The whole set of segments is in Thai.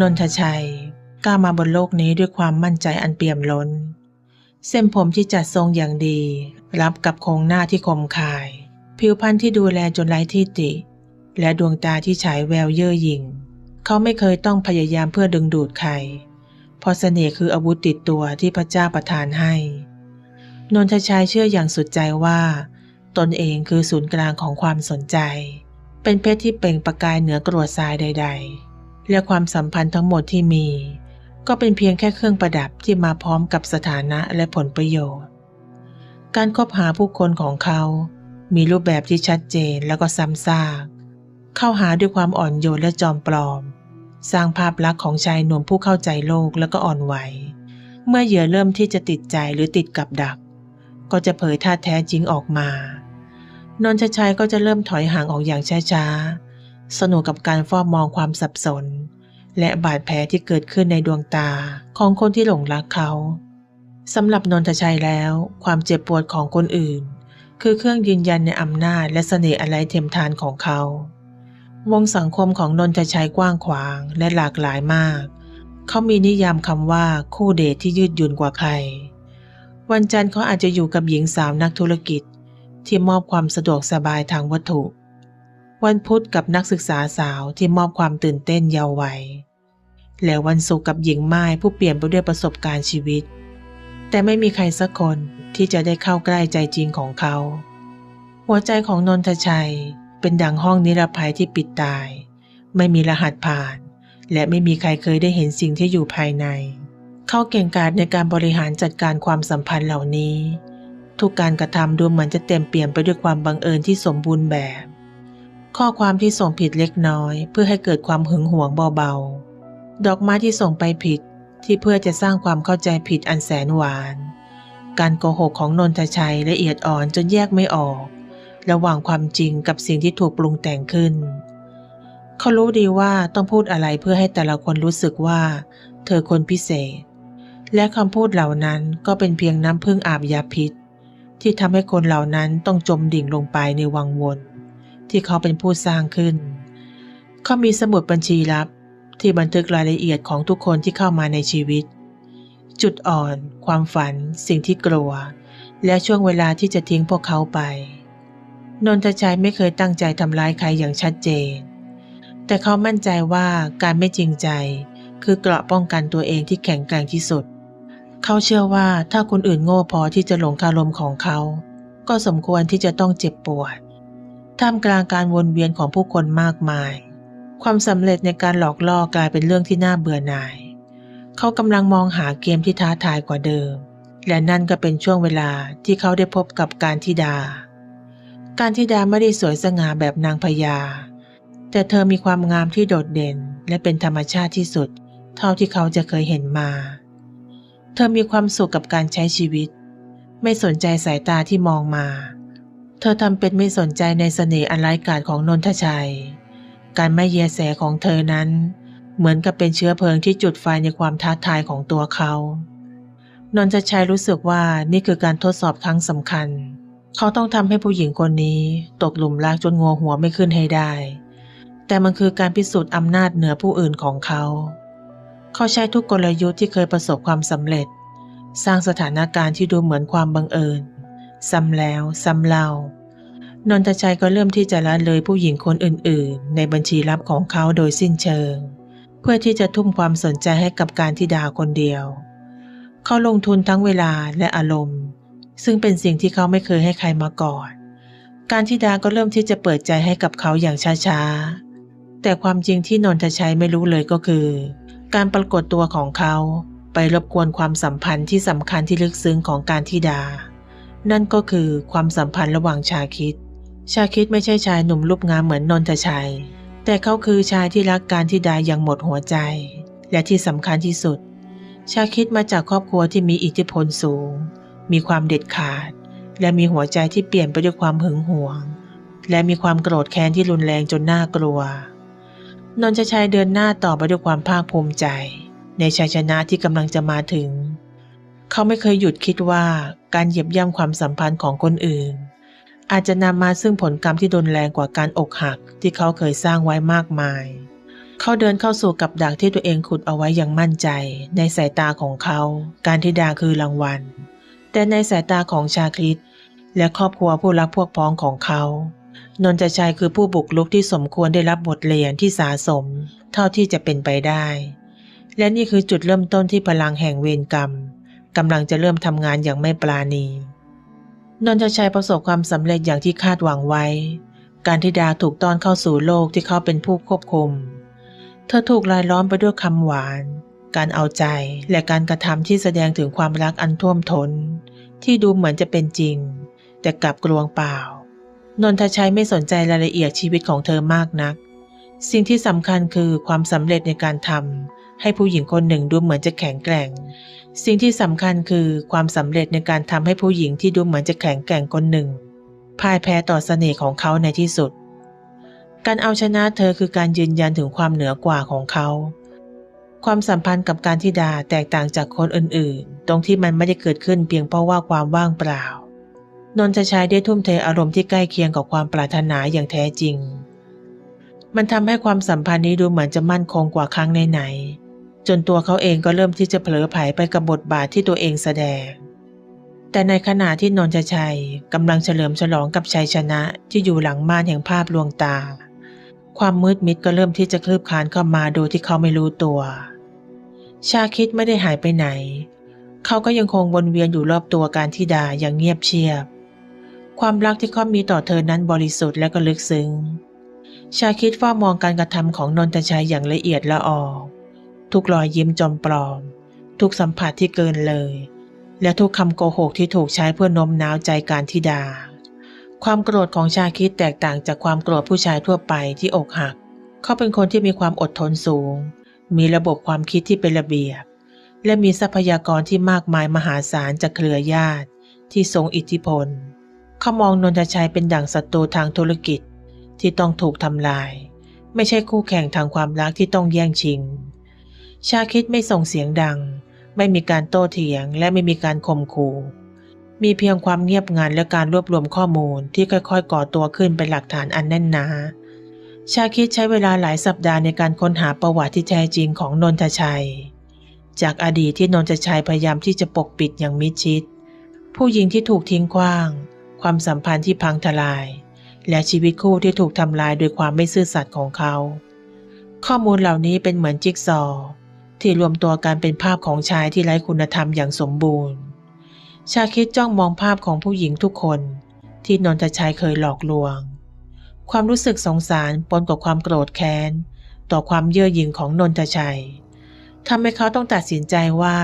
นนทชัยก้าวมาบนโลกนี้ด้วยความมั่นใจอันเปี่ยมล้น เส้นผมที่จัดทรงอย่างดี รับกับโครงหน้าที่คมคาย ผิวพรรณที่ดูแลจนไร้ที่ติ และดวงตาที่ฉายแววเย่อหยิ่ง เขาไม่เคยต้องพยายามเพื่อดึงดูดใคร เพราะเสน่ห์คืออาวุธติดตัวที่พระเจ้าประทานให้ นนทชัยเชื่ออย่างสุดใจว่า ตนเองคือศูนย์กลางของความสนใจ เป็นเพชรที่เปล่งประกายเหนือกรวดทรายใด ๆ และความสัมพันธ์ทั้งหมดที่มี ก็เป็นเพียงแค่เครื่องประดับที่มาพร้อมกับสถานะและผลประโยชน์ การคบหาผู้คนของเขา มีรูปแบบที่ชัดเจนแล้วก็ซ้ำซาก เข้าหาด้วยความอ่อนโยนและจอมปลอม สร้างภาพลักษณ์ของชายหนุ่มผู้เข้าใจโลกแล้วก็อ่อนไหว เมื่อเหยื่อเริ่มที่จะติดใจหรือติดกับดัก ก็จะเผยท่าแท้จริงออกมานนทชัยก็จะเริ่มถอยห่างออกอย่างช้าๆ สนุกกับการเฝ้ามองความสับสน และบาดแผลที่เกิดขึ้นในดวงตาของคนที่หลงรักเขาสำหรับนนทชัยแล้ว ความเจ็บปวดของคนอื่น คือเครื่องยืนยันในอำนาจและเสน่ห์อะไรเทียมทานของเขา วงสังคมของนนทชัยกว้างขวางและหลากหลายมาก เขามีนิยามคำว่าคู่เดทที่ยืดหยุ่นกว่าใคร วันจันทร์เขาอาจจะอยู่กับหญิงสาวนักธุรกิจ ที่มอบความสะดวกสบายทางวัตถุ วันพุธกับนักศึกษาสาวที่มอบความตื่นเต้นเยาว์วัย และวันศุกร์กับหญิงไม้ผู้เปลี่ยนไปด้วยประสบการณ์ชีวิต แต่ไม่มีใครสักคนที่จะได้เข้าใกล้ใจจริงของเขา หัวใจของนนทชัยเป็นดังห้องนิรภัยที่ปิดตาย ไม่มีรหัสผ่าน และไม่มีใครเคยได้เห็นสิ่งที่อยู่ภายใน เขาเก่งกาจในการบริหารจัดการความสัมพันธ์เหล่านี้ ทุกการกระทำดูเหมือนจะเต็มเปี่ยมไปด้วยความบังเอิญที่สมบูรณ์แบบ ข้อความที่ส่งผิดเล็กน้อย เพื่อให้เกิดความหึงหวงเบาๆ ดอกไม้ที่ส่งไปผิดที่เพื่อจะสร้างความเข้าใจผิดอันแสนหวาน การโกหกของนนทชัยละเอียดอ่อนจนแยกไม่ออก ระหว่างความจริงกับสิ่งที่ถูกปรุงแต่งขึ้น เขารู้ดีว่าต้องพูดอะไรเพื่อให้แต่ละคนรู้สึกว่า เธอคนพิเศษ และคำพูดเหล่านั้นก็เป็นเพียงน้ำพึ่งอาบยาพิษ ที่ทำให้คนเหล่านั้นต้องจมดิ่งลงไปในวังวน ที่เขาเป็นผู้สร้างขึ้น เขามีสมุดบัญชีลับที่บันทึกรายละเอียดของทุกคนที่เข้ามาในชีวิต จุดอ่อน ความฝัน สิ่งที่กลัว และช่วงเวลาที่จะทิ้งพวกเขาไป นนทชัยไม่เคยตั้งใจทำร้ายใครอย่างชัดเจน แต่เขามั่นใจว่าการไม่จริงใจ คือเกราะป้องกันตัวเองที่แข็งแกร่งที่สุด เขาเชื่อว่าถ้าคนอื่นโง่พอที่จะหลงคารมของเขา ก็สมควรที่จะต้องเจ็บปวด ท่ามกลางการวนเวียนของผู้คนมากมาย ความสำเร็จในการหลอกล่อกลายเป็นเรื่องที่น่าเบื่อหน่าย เขากำลังมองหาเกมที่ท้าทายกว่าเดิม และนั่นก็เป็นช่วงเวลาที่เขาได้พบกับการทิดา การทิดาไม่ได้สวยสง่าแบบนางพญา แต่เธอมีความงามที่โดดเด่น และเป็นธรรมชาติที่สุด เท่าที่เขาจะเคยเห็นมา เธอมีความสุขกับการใช้ชีวิต ไม่สนใจสายตาที่มองมา เธอทำเป็นไม่สนใจในเสน่ห์อันไร้กาจของนนทชัย การไม่เยแสของเธอนั้น เหมือนกับเป็นเชื้อเพลิงที่จุดไฟในความท้าทายของตัวเขา นนทชัยรู้สึกว่านี่คือการทดสอบครั้งสำคัญ เขาต้องทำให้ผู้หญิงคนนี้ตกหลุมรักจนงัวหัวไม่ขึ้นให้ได้ แต่มันคือการพิสูจน์อำนาจเหนือผู้อื่นของเขา เขาใช้ทุกกลยุทธ์ที่เคยประสบความสำเร็จ สร้างสถานการณ์ที่ดูเหมือนความบังเอิญ ซ้ำแล้วซ้ำเล่านนทชัยก็เริ่มที่จะละเลยผู้หญิงคนอื่นๆ ในบัญชีลับของเขาโดยสิ้นเชิง เพื่อที่จะทุ่มความสนใจให้กับการที่ดาคนเดียว เขาลงทุนทั้งเวลาและอารมณ์ ซึ่งเป็นสิ่งที่เขาไม่เคยให้ใครมาก่อน การที่ดาก็เริ่มที่จะเปิดใจให้กับเขาอย่างช้าๆ แต่ความจริงที่นนทชัยไม่รู้เลยก็คือ การปรากฏตัวของเขาไปรบกวนความสัมพันธ์ที่สำคัญที่ลึกซึ้งของการที่ดา นั่นก็คือความสัมพันธ์ระหว่างชาคิด ชาคิดไม่ใช่ชายหนุ่มรูปงามเหมือนนนทชัย แต่เขาคือชายที่รักการที่ดาอย่างหมดหัวใจ และที่สำคัญที่สุด ชาคิดมาจากครอบครัวที่มีอิทธิพลสูง มีความเด็ดขาด และมีหัวใจที่เปลี่ยนไปด้วยความหึงหวง และมีความโกรธแค้นที่รุนแรงจนน่ากลัวนนทชัยเดินหน้าต่อไปด้วยความภาคภูมิใจ ในชัยชนะที่กำลังจะมาถึง เขาไม่เคยหยุดคิดว่าการเหยียบย่ำความสัมพันธ์ของคนอื่น อาจจะนำมาซึ่งผลกรรมที่รุนแรงกว่าการอกหักที่เขาเคยสร้างไว้มากมาย เขาเดินเข้าสู่กับดักที่ตัวเองขุดเอาไว้อย่างมั่นใจ ในสายตาของเขา การทิดาคือรางวัล แต่ในสายตาของชาคริตและครอบครัวผู้รักพวกพ้องของเขา นนทชัยคือผู้บุกลุกที่สมควรได้รับบทเรียนที่สาสม เท่าที่จะเป็นไปได้ และนี่คือจุดเริ่มต้นที่พลังแห่งเวรกรรม กำลังจะเริ่มทำงานอย่างไม่ปราณี นนทชัยประสบความสำเร็จอย่างที่คาดหวังไว้ การทิดาถูกต้อนเข้าสู่โลกที่เขาเป็นผู้ควบคุม เธอถูกรายล้อมไปด้วยคำหวาน การเอาใจและการกระทำที่แสดงถึงความรักอันท่วมทน้น ที่ดูเหมือนจะเป็นจริง แต่กลับกลวงเปล่า นนทชัยไม่สนใจรายละเอียดชีวิตของเธอมากนัก สิ่งที่สำคัญคือความสำเร็จในการทำ ให้ผู้หญิงคนหนึ่งดูเหมือนจะแข็งแกร่ง สิ่งที่สำคัญคือความสำเร็จในการทำให้ผู้หญิงที่ดูเหมือนจะแข็งแกร่งคนหนึ่งพ่ายแพ้ต่อเสน่ห์ของเขาในที่สุด การเอาชนะเธอคือการยืนยันถึงความเหนือกว่าของเขา ความสัมพันธ์กับการทิดาแตกต่างจากคนอื่นๆ ตรงที่มันไม่ได้เกิดขึ้นเพียงเพราะว่าความว่างเปล่า นนทชัยได้ทุ่มเทอารมณ์ที่ใกล้เคียงกับความปรารถนาอย่างแท้จริง มันทำให้ความสัมพันธ์นี้ดูเหมือนจะมั่นคงกว่าครั้งไหนๆ จนตัวเขาเองก็เริ่มที่จะเผลอไผลไปกับบทบาทที่ตัวเองแสดง แต่ในขณะที่นนทชัยกำลังเฉลิมฉลองกับชัยชนะที่อยู่หลังม่านแห่งภาพลวงตา ความมืดมิดก็เริ่มที่จะคลืบคลานเข้ามาโดยที่เขาไม่รู้ตัว ชาคิดไม่ได้หายไปไหน เขาก็ยังคงวนเวียนอยู่รอบตัวการทิดาอย่างเงียบเชียบ ความรักที่เขามีต่อเธอนั้นบริสุทธิ์และก็ลึกซึ้ง ชาคิดเฝ้ามองการกระทำของนนทชัยอย่างละเอียดละออ ทุกรอยยิ้มจอมปลอม ทุกสัมผัสที่เกินเลย และทุกคำโกหกที่ถูกใช้เพื่อโน้มน้าวใจการทิดา ความโกรธของชาคิดแตกต่างจากความโกรธผู้ชายทั่วไปที่อกหัก เขาเป็นคนที่มีความอดทนสูง มีระบบความคิดที่เป็นระเบียบ และมีทรัพยากรที่มากมายมหาศาลจากเครือญาติ ที่ทรงอิทธิพล เขามองนนทชัยเป็นดั่งศัตรูทางธุรกิจที่ต้องถูกทำลาย ไม่ใช่คู่แข่งทางความรักที่ต้องแย่งชิง ชาคิดไม่ส่งเสียงดัง ไม่มีการโต้เถียงและไม่มีการข่มขู่มีเพียงความเงียบงันและการรวบรวมข้อมูลที่ค่อยๆ ก่อตัวขึ้นเป็นหลักฐานอันแน่นหนา ชาคิดใช้เวลาหลายสัปดาห์ในการค้นหาประวัติที่แท้จริงของนนทชัย จากอดีตที่นนทชัยพยายามที่จะปกปิดอย่างมิดชิด ผู้หญิงที่ถูกทิ้งขว้าง ความสัมพันธ์ที่พังทลาย และชีวิตคู่ที่ถูกทำลายโดยความไม่ซื่อสัตย์ของเขา ข้อมูลเหล่านี้เป็นเหมือนจิ๊กซอว์ ที่รวมตัวกันเป็นภาพของชายที่ไร้คุณธรรมอย่างสมบูรณ์ ชาคิดจ้องมองภาพของผู้หญิงทุกคน ที่นนทชัยเคยหลอกลวง ความรู้สึกสงสารปนกับความโกรธแค้น ต่อความเย่อหยิ่งของนนทชัยทำให้เขาต้องตัดสินใจว่า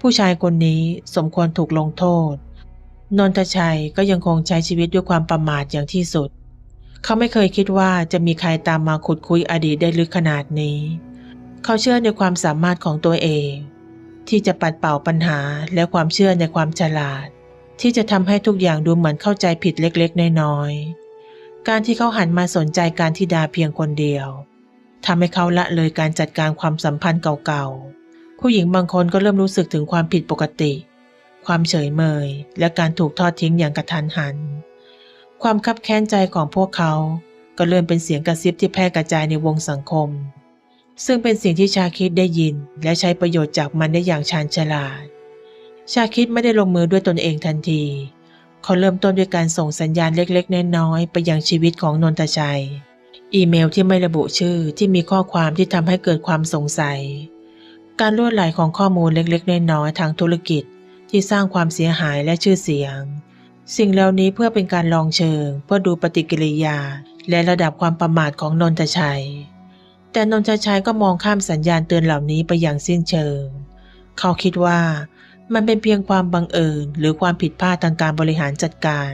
ผู้ชายคนนี้สมควรถูกลงโทษ นนทชัยก็ยังคงใช้ชีวิตด้วยความประมาทอย่างที่สุด เขาไม่เคยคิดว่าจะมีใครตามมาขุดคุยอดีตได้ลึกขนาดนี้ เขาเชื่อในความสามารถของตัวเอง ที่จะปัดเป่าปัญหาและความเชื่อในความฉลาด ที่จะทำให้ทุกอย่างดูเหมือนเข้าใจผิดเล็กๆ น้อยๆ การที่เขาหันมาสนใจการที่ดาเพียงคนเดียวทำให้เขาละเลยการจัดการความสัมพันธ์เก่าๆ ผู้หญิงบางคนก็เริ่มรู้สึกถึงความผิดปกติ ความเฉยเมย และการถูกทอดทิ้งอย่างกระทันหัน ความคับแค้นใจของพวกเขาก็เริ่มเป็นเสียงกระซิบที่แพร่กระจายในวงสังคม ซึ่งเป็นสิ่งที่ชาคิดได้ยิน และใช้ประโยชน์จากมันได้อย่างชาญฉลาด ชาคิดไม่ได้ลงมือด้วยตนเองทันที เขาเริ่มต้นด้วยการส่งสัญญาณเล็กๆ น้อยๆไปยังชีวิตของนนทชัย อีเมลที่ไม่ระบุชื่อที่มีข้อความที่ทำให้เกิดความสงสัย การล่วไหลของข้อมูลเล็กๆ น้อยๆทางธุรกิจที่สร้างความเสียหายและชื่อเสียง สิ่งเหล่านี้เพื่อเป็นการลองเชิง เพื่อดูปฏิกิริยา และระดับความประมาทของนนทชัย แต่นนทชัยก็มองข้ามสัญญาณเตือนเหล่านี้ไปอย่างสิ้นเชิง เขาคิดว่ามันเป็นเพียงความบังเอิญหรือความผิดพลาดทางการบริหารจัดการ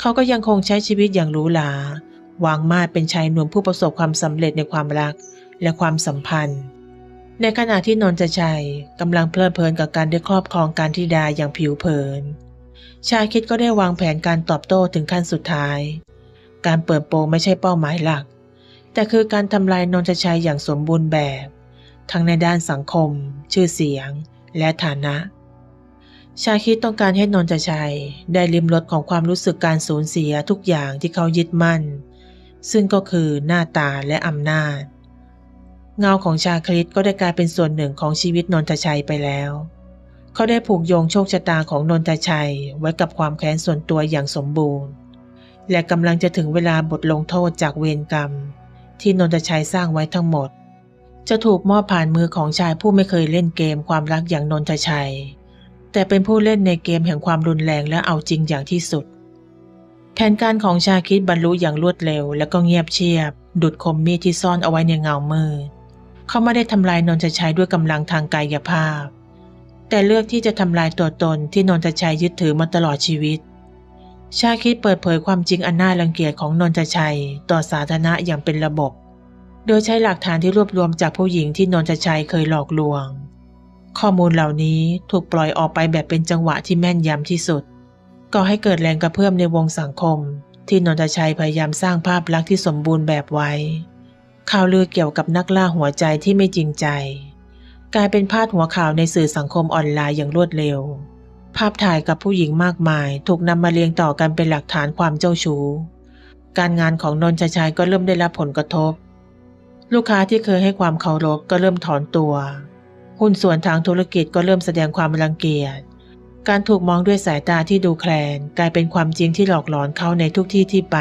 เขาก็ยังคงใช้ชีวิตอย่างหรูหราวางมาดเป็นชายหนุ่มผู้ประสบความสำเร็จในความรักและความสัมพันธ์ ในขณะที่นนทชัยกำลังเพลิดเพลินกับการได้ครอบครองการธิดาอย่างผิวเผิน ชาคิดก็ได้วางแผนการตอบโต้ถึงขั้นสุดท้าย การเปิดโปงไม่ใช่เป้าหมายหลัก แต่คือการทำลายนนทชัยอย่างสมบูรณ์แบบ ทั้งในด้านสังคม ชื่อเสียง และฐานะ ชาคิดต้องการให้นนทชัยได้ลิมรสของความรู้สึกการสูญเสียทุกอย่างที่เขายึดมั่น ซึ่งก็คือหน้าตาและอำนาจ เงาของชาคริตก็ได้กลายเป็นส่วนหนึ่งของชีวิตนนทชัยไปแล้ว เขาได้ผูกโยงโชคชะตาของนนทชัยไว้กับความแค้นส่วนตัวอย่างสมบูรณ์ และกำลังจะถึงเวลาบทลงโทษจากเวรกรรม ที่นนทชัยสร้างไว้ทั้งหมด จะถูกมอบผ่านมือของชายผู้ไม่เคยเล่นเกมความรักอย่างนนทชัย แต่เป็นผู้เล่นในเกมแห่งความรุนแรงและเอาจริงอย่างที่สุด แผนการของชาคิดบรรลุอย่างรวดเร็ว และก็เงียบเชียบ ดุดคมมีดที่ซ่อนเอาไว้ในเงามืดเขาไม่ได้ทำลายนนทชัยด้วยกำลังทางกายภาพ แต่เลือกที่จะทำลายตัวตนที่นนทชัยยึดถือมาตลอดชีวิต ชาคิดเปิดเผยความจริงอันน่ารังเกียจของนนทชัย ต่อสาธารณะอย่างเป็นระบบ โดยใช้หลักฐานที่รวบรวมจากผู้หญิงที่นนทชัยเคยหลอกลวง ข้อมูลเหล่านี้ถูกปล่อยออกไปแบบเป็นจังหวะที่แม่นยำที่สุดก่อให้เกิดแรงกระเพื่อมในวงสังคม ที่นนทชัยพยายามสร้างภาพลักษณ์ที่สมบูรณ์แบบไว้ ข่าวลือเกี่ยวกับนักล่าหัวใจที่ไม่จริงใจ กลายเป็นพาดหัวข่าวในสื่อสังคมออนไลน์อย่างรวดเร็ว ภาพถ่ายกับผู้หญิงมากมาย ถูกนำมาเรียงต่อกันเป็นหลักฐานความเจ้าชู้ การงานของนนทชัยก็เริ่มได้รับผลกระทบ ลูกค้าที่เคยให้ความเคารพก็เริ่มถอนตัว หุ้นส่วนทางธุรกิจก็เริ่มแสดงความรังเกียจ การถูกมองด้วยสายตาที่ดูแคลน กลายเป็นความจริงที่หลอกหลอนเขาในทุกที่ที่ไป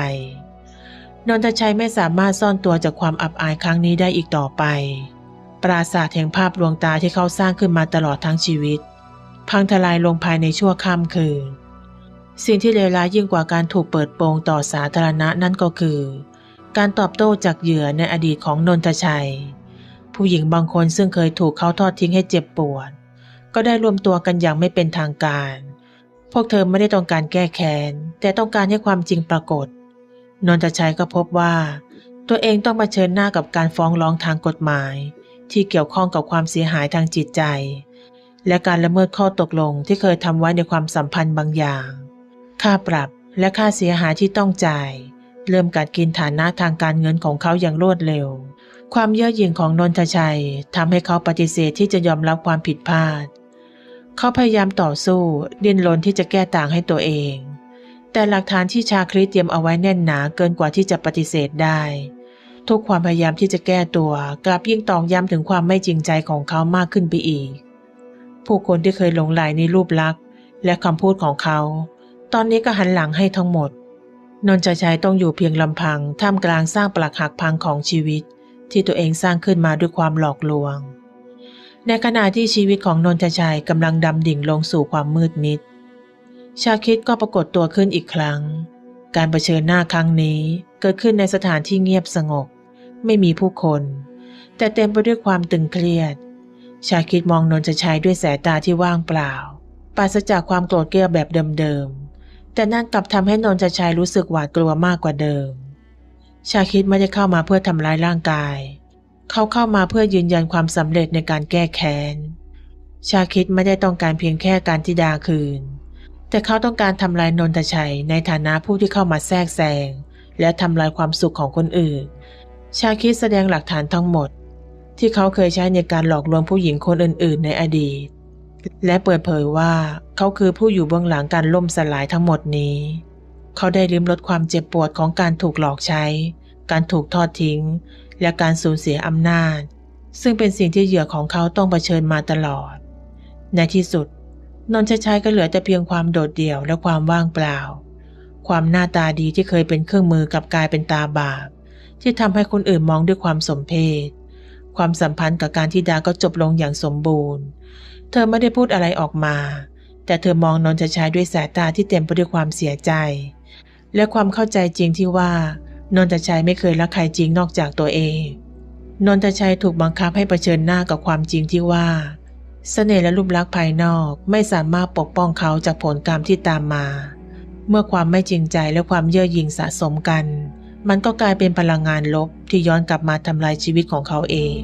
นนทชัยไม่สามารถซ่อนตัวจากความอับอายครั้งนี้ได้อีกต่อไป ปราสาทแห่งภาพลวงตาที่เขาสร้างขึ้นมาตลอดทั้งชีวิต พังทลายลงภายในชั่วข้ามคืน สิ่งที่เลวร้ายยิ่งกว่าการถูกเปิดโปงต่อสาธารณะนั่นก็คือ การตอบโต้จากเหยื่อในอดีตของนนทชัย ผู้หญิงบางคนซึ่งเคยถูกเขาทอดทิ้งให้เจ็บปวด ก็ได้รวมตัวกันอย่างไม่เป็นทางการ พวกเธอไม่ได้ต้องการแก้แค้น แต่ต้องการให้ความจริงปรากฏ นนทชัยก็พบว่า ตัวเองต้องมาเผชิญหน้ากับการฟ้องร้องทางกฎหมาย ที่เกี่ยวข้องกับความเสียหายทางจิตใจ และการละเมิดข้อตกลงที่เคยทำไว้ในความสัมพันธ์บางอย่าง ค่าปรับและค่าเสียหายที่ต้องจ่าย เริ่มกัดกินฐานะทางการเงินของเขาอย่างรวดเร็ว ความเย่อหยิ่งของนนทชัยทำให้เขาปฏิเสธที่จะยอมรับความผิดพลาด เขาพยายามต่อสู้ดิ้นรนที่จะแก้ต่างให้ตัวเอง แต่หลักฐานที่ชาคริสเตรียมเอาไว้แน่นหนาเกินกว่าที่จะปฏิเสธได้ ทุกความพยายามที่จะแก้ตัว กลับยิ่งตอกย้ำถึงความไม่จริงใจของเขามากขึ้นไปอีก ผู้คนที่เคยหลงไหลในรูปลักษณ์ และคำพูดของเขา ตอนนี้ก็หันหลังให้ทั้งหมด นนทชัยต้องอยู่เพียงลำพัง ท่ามกลางสร้างปลักหักพังของชีวิต ที่ตัวเองสร้างขึ้นมาด้วยความหลอกลวง ในขณะที่ชีวิตของนนทชัยกำลังดำดิ่งลงสู่ความมืดมิด ชาคิดก็ปรากฏตัวขึ้นอีกครั้ง การรเผชิญหน้าครั้งนี้เกิดขึ้นในสถานที่เงียบสงบ ไม่มีผู้คน แต่เต็มไปด้วยความตึงเครียด ชาคิดมองนนทชัยด้วยสายตาที่ว่างเปล่า ปราศจากความโกรธเกรี้ยวแบบเดิมๆ แต่นั่นกลับทำให้นนทชัยรู้สึกหวาดกลัวมากกว่าเดิม ชาคิดไม่ได้เข้ามาเพื่อทำร้ายร่างกาย เขาเข้ามาเพื่อยืนยันความสำเร็จในการแก้แค้น ชาคิดไม่ได้ต้องการเพียงแค่การที่ดาคืน แต่เขาต้องการทำลายนนทชัยในฐานะผู้ที่เข้ามาแทรกแซงและทำลายความสุขของคนอื่น ชาคิดแสดงหลักฐานทั้งหมด ที่เขาเคยใช้ในการหลอกลวงผู้หญิงคนอื่น ๆ ในอดีต และเปิดเผยว่าเขาคือผู้อยู่เบื้องหลังการล่มสลายทั้งหมดนี้ เขาได้ลิ้มรสความเจ็บปวดของการถูกหลอกใช้ การถูกทอดทิ้ง และการสูญเสียอำนาจ ซึ่งเป็นสิ่งที่เหยื่อของเขาต้องเผชิญมาตลอด ในที่สุดนนทชัยก็เหลือแต่เพียงความโดดเดี่ยวและความว่างเปล่า ความหน้าตาดีที่เคยเป็นเครื่องมือกับกลายเป็นตาบาปที่ทำให้คนอื่นมองด้วยความสมเพช ความสัมพันธ์กับการที่ดาก็จบลงอย่างสมบูรณ์ เธอไม่ได้พูดอะไรออกมา แต่เธอมองนนทชัยด้วยสายตาที่เต็มไปด้วยความเสียใจ และความเข้าใจจริงที่ว่านนทชัยไม่เคยรักใครจริงนอกจากตัวเอง นนทชัยถูกบังคับให้เผชิญหน้ากับความจริงที่ว่าเสน่ห์และรูปลักษณ์ภายนอกไม่สามารถปกป้องเขาจากผลกรรมที่ตามมา เมื่อความไม่จริงใจและความเย่อหยิ่งสะสมกัน มันก็กลายเป็นพลังงานลบที่ย้อนกลับมาทำลายชีวิตของเขาเอง